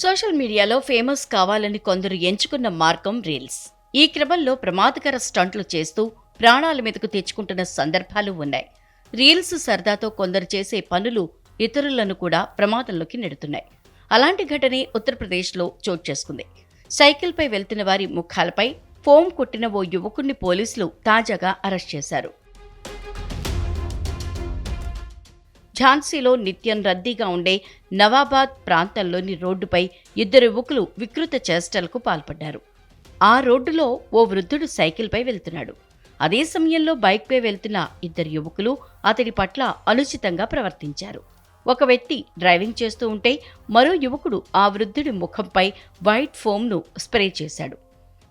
Social మీడియాలో famous కావాలని కొందరు ఎంచుకున్న మార్గం రీల్స్. ఈ క్రమంలో ప్రమాదకర స్టంట్లు చేస్తూ ప్రాణాల మీదకు తెచ్చుకుంటున్న సందర్భాలు ఉన్నాయి. రీల్స్ సరదాతో కొందరు చేసే పనులు ఇతరులను కూడా ప్రమాదంలోకి నెడుతున్నాయి. అలాంటి ఘటనే ఉత్తరప్రదేశ్లో చోటు చేసుకుంది. సైకిల్పై వెళ్తున్న వారి ముఖాలపై ఫోమ్ కొట్టిన ఓ యువకుణ్ణి పోలీసులు తాజాగా అరెస్ట్ చేశారు. ఝాన్సీలో నిత్యం రద్దీగా ఉండే నవాబాద్ ప్రాంతంలోని రోడ్డుపై ఇద్దరు యువకులు వికృత చేష్టలకు పాల్పడ్డారు. ఆ రోడ్డులో ఓ వృద్ధుడు సైకిల్పై వెళ్తున్నాడు. అదే సమయంలో బైక్పై వెళ్తున్న ఇద్దరు యువకులు అతడి పట్ల అనుచితంగా ప్రవర్తించారు. ఒక వ్యక్తి డ్రైవింగ్ చేస్తూ ఉంటే మరో యువకుడు ఆ వృద్ధుడి ముఖంపై వైట్ ఫోమ్ను స్ప్రే చేశాడు.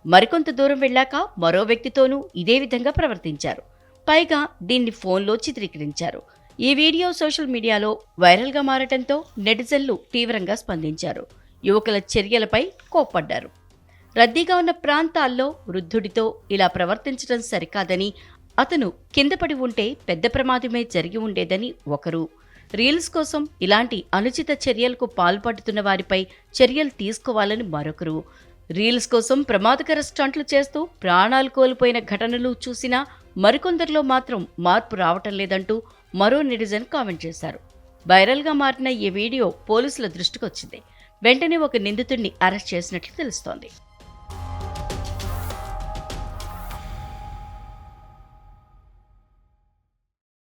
మరికొంత దూరం వెళ్ళాక మరో వ్యక్తితోనూ ఇదే విధంగా ప్రవర్తించారు. పైగా దీన్ని ఫోన్లో చిత్రీకరించారు. ఈ వీడియో సోషల్ మీడియాలో వైరల్గా మారటంతో నెటిజన్లు తీవ్రంగా స్పందించారు. యువకుల చర్యలపై కోప్పడ్డారు. రద్దీగా ఉన్న ప్రాంతాల్లో వృద్ధుడితో ఇలా ప్రవర్తించడం సరికాదని అతను కిందపడి ఉంటే పెద్ద ప్రమాదమే జరిగి ఉండేదని ఒకరు. రీల్స్ కోసం ఇలాంటి అనుచిత చర్యలకు పాల్పడుతున్న వారిపై చర్యలు తీసుకోవాలని మరొకరు. రీల్స్ కోసం ప్రమాదకర స్టంట్లు చేస్తూ ప్రాణాలు కోల్పోయిన ఘటనలు చూసినా మరికొందరిలో మాత్రం మార్పు రావటం లేదంటూ మరో నెటిజన్ కామెంట్ చేశారు. వైరల్గా మారిన ఈ వీడియో పోలీసుల దృష్టికి వచ్చింది వెంటనే ఒక నిందితుడిని అరెస్ట్ చేసినట్లు తెలుస్తోంది.